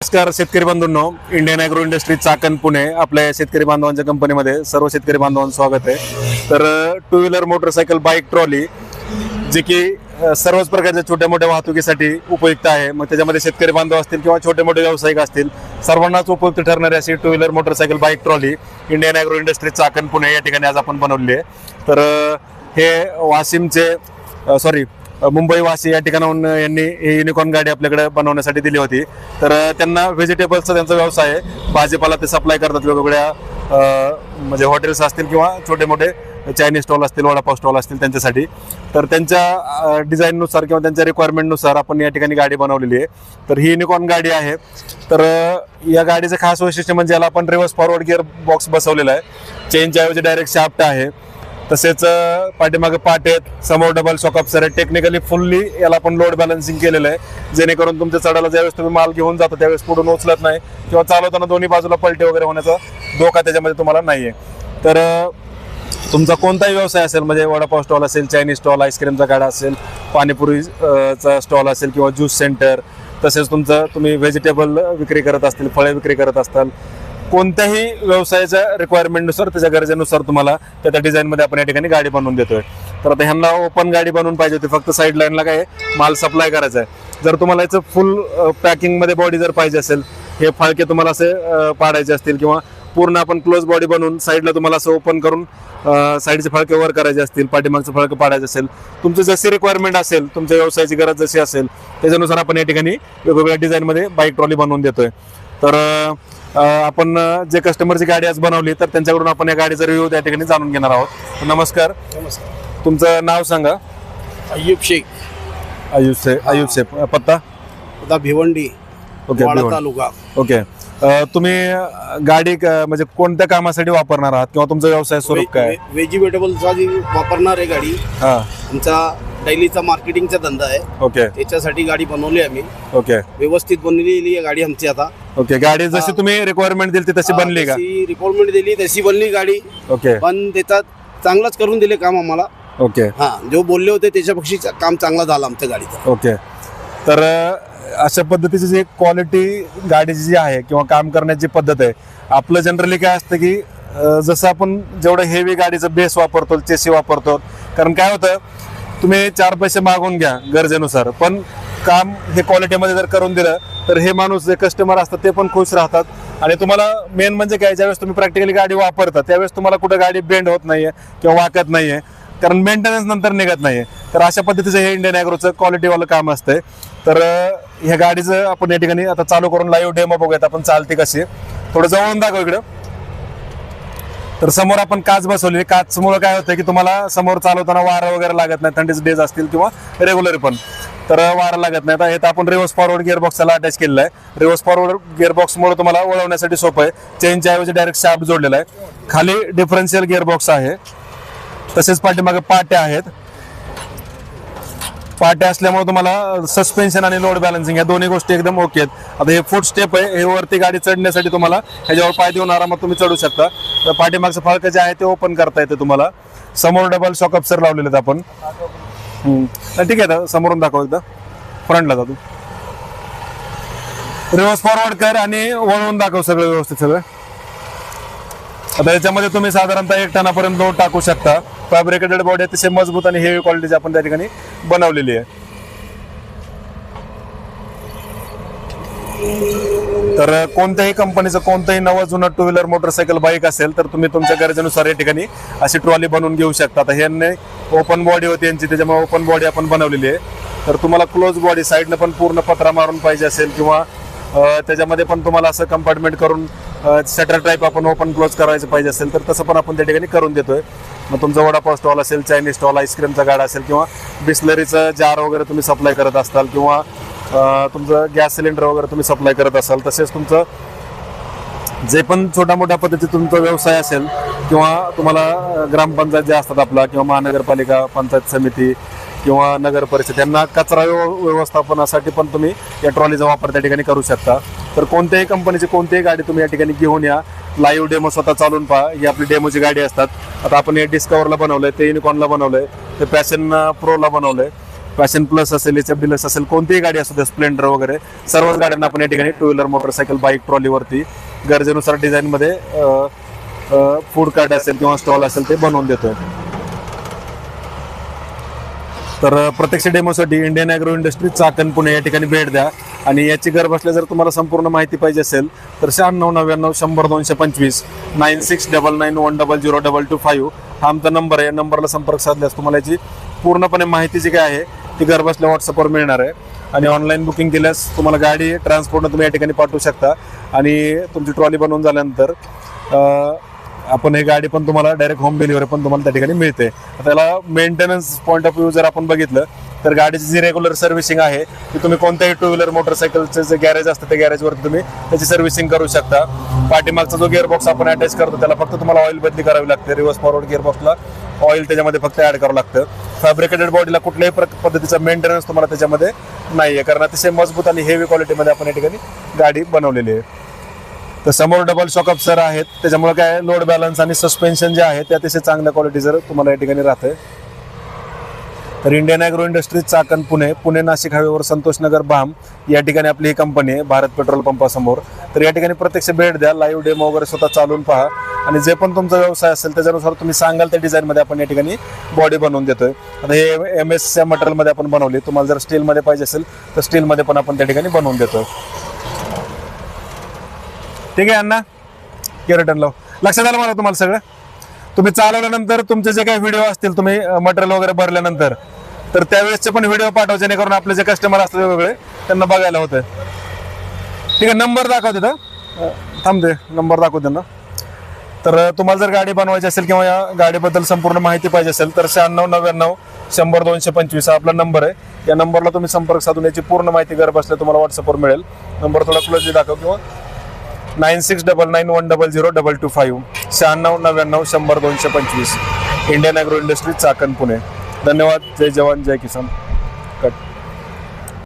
नमस्कार शेतकरी बांधवांनो Indian agro industry Chakan Pune आपल्या शेतकरी बांधवांच्या कंपनीमध्ये सर्व शेतकरी बांधवांचं स्वागत आहे. तर two wheeler motorcycle bike trolley जे की सर्वच प्रकारच्या छोट्या मोठ्या वाहतुकीसाठी उपयुक्त आहे. मग त्याच्यामध्ये शेतकरी बांधव असतील किंवा छोटे मोठे व्यावसायिक असतील सर्वांनाच उपयुक्त ठरणारी अशी two wheeler motorcycle bike trolley Indian agro industry Chakan Pune या ठिकाणी आज आपण बनवली आहे. तर हे वाशिमचे सॉरी मुंबईवासी या ठिकाणाहून यांनी ही युनिकॉर्न गाडी आपल्याकडे बनवण्यासाठी दिली होती. तर त्यांना व्हेजिटेबल्सचा त्यांचा व्यवसाय आहे. भाजीपाला ते सप्लाय करतात वेगवेगळ्या म्हणजे हॉटेल्स असतील किंवा छोटे मोठे चायनीज स्टॉल असतील वडापाव स्टॉल असतील त्यांच्यासाठी. तर त्यांच्या डिझाईननुसार किंवा त्यांच्या रिक्वायरमेंटनुसार आपण या ठिकाणी गाडी बनवलेली आहे. तर ही युनिकॉर्न गाडी आहे. तर या गाडीचं खास वैशिष्ट्य म्हणजे याला आपण रिव्हर्स फॉरवर्ड गिअर बॉक्स बसवलेला आहे. चेनच्या ऐवजी डायरेक्ट शाफ्ट आहे. तसेच पाठीमागे पाट आहेत. समोर डबल शॉकअप्सर आहेत. टेक्निकली फुल्ली याला आपण लोड बॅलन्सिंग केलेलं आहे. जेणेकरून तुमच्या चढायला ज्यावेळेस तुम्ही माल घेऊन जाता त्यावेळेस पुढून उचलत नाही. किंवा चालवताना दोन्ही बाजूला पलटे वगैरे होण्याचा धोका त्याच्यामध्ये तुम्हाला नाही आहे तर तुमचा कोणताही व्यवसाय असेल म्हणजे वडापाव स्टॉल असेल चायनीज स्टॉल आईस्क्रीमचा गाडा असेल पाणीपुरी चा स्टॉल असेल किंवा ज्यूस सेंटर तसेच तुमचं तुम्ही व्हेजिटेबल विक्री करत असतील फळे विक्री करत असताल कोणत्याही व्यवसायाच्या रिक्वायरमेंटनुसार त्याच्या गरजेनुसार तुम्हाला त्या त्या डिझाईनमध्ये आपण या ठिकाणी गाडी बनवून देतोय. तर आता ह्यांना ओपन गाडी बनवून पाहिजे होती. फक्त साईड लाईनला काय माल सप्लाय करायचा आहे. जर तुम्हाला याचं फुल पॅकिंगमध्ये बॉडी जर पाहिजे असेल हे फाळके तुम्हाला असे पाडायचे असतील किंवा पूर्ण आपण क्लोज बॉडी बनवून साईडला तुम्हाला असं ओपन करून साईडचे फळके वर करायचे असतील पाठीमागचं फळकं पाडायचं असेल तुमचं जशी रिक्वायरमेंट असेल तुमच्या व्यवसायाची गरज जशी असेल त्याच्यानुसार आपण या ठिकाणी वेगवेगळ्या डिझाईनमध्ये बाईक ट्रॉली बनवून देतोय. तर आपण जे कस्टमरची गाडी आज बनवली तर त्यांच्याकडून आपण या गाडीचा रिव्ह्यू त्या ठिकाणी जाणून घेणार आहोत. नमस्कार. नमस्कार. तुमचं नाव सांगा. अय्यूब शेख. आयुष से आयुष से. पत्ता? आता भिवंडी ओके वाडा भिवंडी. तालुका. ओके. अ, तुम्ही गाडी क- म्हणजे कोणत्या कामासाठी वापरणार आहात किंवा तुमचा व्यवसाय स्वरूप काय? व्हेजिटेबलचा जी वापरणार आहे गाडी हा. आमचा डेलीचा मार्केटिंगचा धंदा आहे. ओके. त्याच्यासाठी गाडी बनवली आम्ही. ओके. व्यवस्थित बनलेली आहे गाडी आमची आता. ओके गाडी जशी तुम्ही रिक्वायरमेंट दिली ती तशी बनली का? रिक्वायरमेंट दिली तशी बनली गाडी. ओके पण त्याच्यात चांगलंच करून दिले काम आम्हाला. ओके हा जो बोलले होते त्याच्यापेक्षा काम चांगला झाला आमच्या गाडीचा. ओके तर अ, अशा पद्धतीची जी क्वालिटी गाडीची जी आहे किंवा काम करण्याची पद्धत आहे आपलं जनरली काय असतं की अ, जसं आपण जेवढं हेवी गाडीचं बेस वापरतो चेसी वापरतो कारण काय होतं तुम्ही चार पैसे मागून घ्या गरजेनुसार पण काम हे क्वालिटीमध्ये जर करून दिलं तर हे माणूस जे कस्टमर असतात ते पण खुश राहतात. आणि तुम्हाला मेन म्हणजे काय ज्यावेळेस तुम्ही प्रॅक्टिकली गाडी वापरता त्यावेळेस तुम्हाला कुठं गाडी बेंड होत नाहीये किंवा वाकत नाहीये. कारण मेंटेनन्स नंतर निघत नाहीये. तर अशा पद्धतीचं हे इंडियन ॲग्रोचं क्वालिटीवालं काम असतंय. तर ह्या गाडीचं आपण या ठिकाणी आता चालू करून लाईव्ह डेमो बघूयात आपण चालते कशी थोडं जवळून दाखव इकडं. तर समोर आपण काच बसवली. काचमुळं काय होतं की तुम्हाला समोर चालवताना वारा वगैरे लागत नाही. थंडीचे डेज असतील किंवा रेग्युलर पण. तर वारं लागत नाही. आता हे तर आपण रिव्हर्स फॉरवर्ड गिअरबॉक्सला अटॅच केलेलं आहे. रिव्हर्स फॉरवर्ड गिअरबॉक्समुळे तुम्हाला वळवण्यासाठी सोपं आहे. चेनच्या ऐवजी डायरेक्ट शार्प जोडलेला आहे. खाली डिफरन्शियल गिअरबॉक्स आहे. तसेच पाठीमागे पाट्या आहेत. पाट्या असल्यामुळे तुम्हाला सस्पेन्शन आणि लोड बॅलन्सिंग या दोन्ही गोष्टी एकदम ओके आहेत. आता हे फूट स्टेप आहे. हे वरती गाडी चढण्यासाठी तुम्हाला ह्याच्यावर पाय देऊन आरामात तुम्ही चढू शकता. तर पाठीमागचं फळकं जे आहे ते ओपन करता येते तुम्हाला. समोर डबल शॉकअप्सर लावलेले आहेत आपण. नाही, ठीक आहे आता समोरून दाखव एकदा. फ्रंटला जातो तू. रिव्हर्स फॉरवर्ड कर आणि वळवून दाखव सगळं व्यवस्थित सगळं. आता याच्यामध्ये तुम्ही साधारणतः एक टनापर्यंत लोड टाकू शकता. फॅब्रिकेटेड बॉडी अतिशय मजबूत आणि हेवी क्वालिटीची आपण त्या ठिकाणी बनवलेली आहे. तर कोणत्याही कंपनीचं कोणतंही नवं जुनं टू व्हीलर मोटरसायकल बाईक असेल तर तुम्ही तुमच्या गरजेनुसार या ठिकाणी अशी ट्रॉली बनवून घेऊ शकता. आता ह्यांनी ओपन बॉडी होती यांची त्याच्यामुळे ओपन बॉडी आपण बनवलेली आहे. तर तुम्हाला क्लोज बॉडी साईडनं पण पूर्ण पत्रा मारून पाहिजे असेल किंवा त्याच्यामध्ये पण तुम्हाला असं कंपार्टमेंट करून शटर टाईप आपण ओपन क्लोज करायचं पाहिजे असेल तर तसं पण आपण त्या ठिकाणी करून देतोय. मग तुमचा वडापाव स्टॉल असेल चायनीज स्टॉल आईस्क्रीमचा गाडा असेल किंवा बिस्लरीचं जार वगैरे तुम्ही सप्लाय करत असाल किंवा तुमचं गॅस सिलेंडर वगैरे तुम्ही सप्लाय करत असाल तसेच तुमचं जे पण छोट्या मोठ्या पद्धतीत तुमचा व्यवसाय असेल किंवा तुम्हाला ग्रामपंचायत जे असतात आपला किंवा महानगरपालिका पंचायत समिती किंवा नगर परिषद यांना कचरा व्यव- व्यवस्थापनासाठी पण तुम्ही या ट्रॉलीचा वापर त्या ठिकाणी करू शकता. तर कोणत्याही कंपनीची कोणतीही गाडी तुम्ही या ठिकाणी घेऊन या. लाईव्ह डेमो स्वतः चालून पहा. ही आपली डेमोची गाडी असतात. आता आपण हे डिस्कवरला बनवलं आहे ते युनिकॉनला आहे ते पॅशन प्रोला बनवलं आहे पॅशन प्लस असेल एच एफ डिलक्स असेल कोणतीही गाडी असू दे स्प्लेंडर वगैरे सर्वच गाड्यांना आपण या ठिकाणी टू व्हीलर मोटरसायकल बाईक ट्रॉलीवरती गरजेनुसार डिझाईनमध्ये फूड कार्ट असेल किंवा स्टॉल असेल ते बनवून देतोय. तर प्रत्यक्ष डेमोसाठी Indian agro industry Chakan Pune या ठिकाणी भेट द्या. आणि याची घर बसल्या जर तुम्हाला संपूर्ण माहिती पाहिजे असेल तर शहाण्णव नव्याण्णव शंभर दोनशे पंचवीस nine six double nine one double zero double two five हा आमचा नंबर आहे. या नंबरला संपर्क साधल्यास तुम्हाला याची पूर्णपणे माहिती जी काय आहे ती घरबसल्या व्हॉट्सअपवर मिळणार आहे. आणि ऑनलाईन बुकिंग केल्यास तुम्हाला गाडी ट्रान्सपोर्टनं तुम्ही या ठिकाणी पाठवू शकता. आणि तुमची ट्रॉली बनवून झाल्यानंतर आपण हे गाडी पण तुम्हाला डायरेक्ट होम डिलिव्हरी पण तुम्हाला त्या ठिकाणी मिळते. त्याला मेंटेनन्स पॉईंट ऑफ व्ह्यू जर आपण बघितलं तर गाडीची जी रेग्युलर सर्व्हिसिंग आहे ती तुम्ही कोणत्याही टू व्हीलर मोटरसायकलचं जे गॅरेज असतं त्या गॅरेजवरती तुम्ही त्याची सर्व्हिसिंग करू शकता. पाठीमागचा जो गिअरबॉक्स आपण अटॅच करतो त्याला फक्त तुम्हाला ऑइल बदली करावी लागते. रिव्हर्स फॉरवर्ड गिअरबॉक्सला ऑइल त्याच्यामध्ये फक्त ॲड करावं लागतं. फॅब्रिकेटेड बॉडीला कुठल्याही प्र पद्धतीचा मेंटेनन्स तुम्हाला त्याच्यामध्ये नाही आहे कारण अतिशय मजबूत आणि हेवी क्वालिटीमध्ये आपण या ठिकाणी गाडी बनवलेली आहे. तर समोर डबल शॉकअप सर आहेत. त्याच्यामुळे काय लोड बॅलन्स आणि सस्पेन्शन जे आहे ते अतिशय चांगल्या क्वालिटी जर तुम्हाला या ठिकाणी राहतंय. तर Indian agro industries Chakan Pune Pune Nashik हायवेवर संतोषनगर बाम या ठिकाणी आपली ही कंपनी आहे भारत पेट्रोल पंपासमोर. तर या ठिकाणी प्रत्यक्ष भेट द्या. लाईव्ह डेमो वगैरे स्वतः चालून पहा. आणि जे पण तुमचा व्यवसाय असेल त्याच्यानुसार तुम्ही सांगाल त्या डिझाईनमध्ये आपण या ठिकाणी बॉडी बनवून देतोय. आता हे एम एस मटेरियलमध्ये आपण बनवली. तुम्हाला जर स्टीलमध्ये पाहिजे असेल तर स्टीलमध्ये पण आपण त्या ठिकाणी बनवून देतोय. ठीक आहे अण्णा? की लाव लक्षात आलं मला तुम्हाला सगळं? तुम्ही चालवल्यानंतर तुमचे जे काही व्हिडिओ असतील तुम्ही मटेरियल वगैरे भरल्यानंतर तर त्यावेळेसचे पण व्हिडिओ पाठवा जेणेकरून आपले जे कस्टमर असतात वेगवेगळे त्यांना बघायला होतं ठीक आहे नंबर दाखव तिथं. थांबते नंबर दाखव त्यांना. तर तुम्हाला जर गाडी बनवायची असेल किंवा या गाडीबद्दल संपूर्ण माहिती पाहिजे असेल तर शहाण्णव नव्याण्णव शंभर दोनशे पंचवीस हा आपला नंबर आहे. या नंबरला तुम्ही संपर्क साधून याची पूर्ण माहिती घर बसल्या तुम्हाला व्हॉट्सअपवर मिळेल. नंबर थोडा क्लोजली दाखव किंवा nine six double nine one double zero double two five शहाण्णव नव्याण्णव शंभर दोनशे पंचवीस. Indian agro industry Chakan Pune. धन्यवाद. जय जवान जय किसान. कट.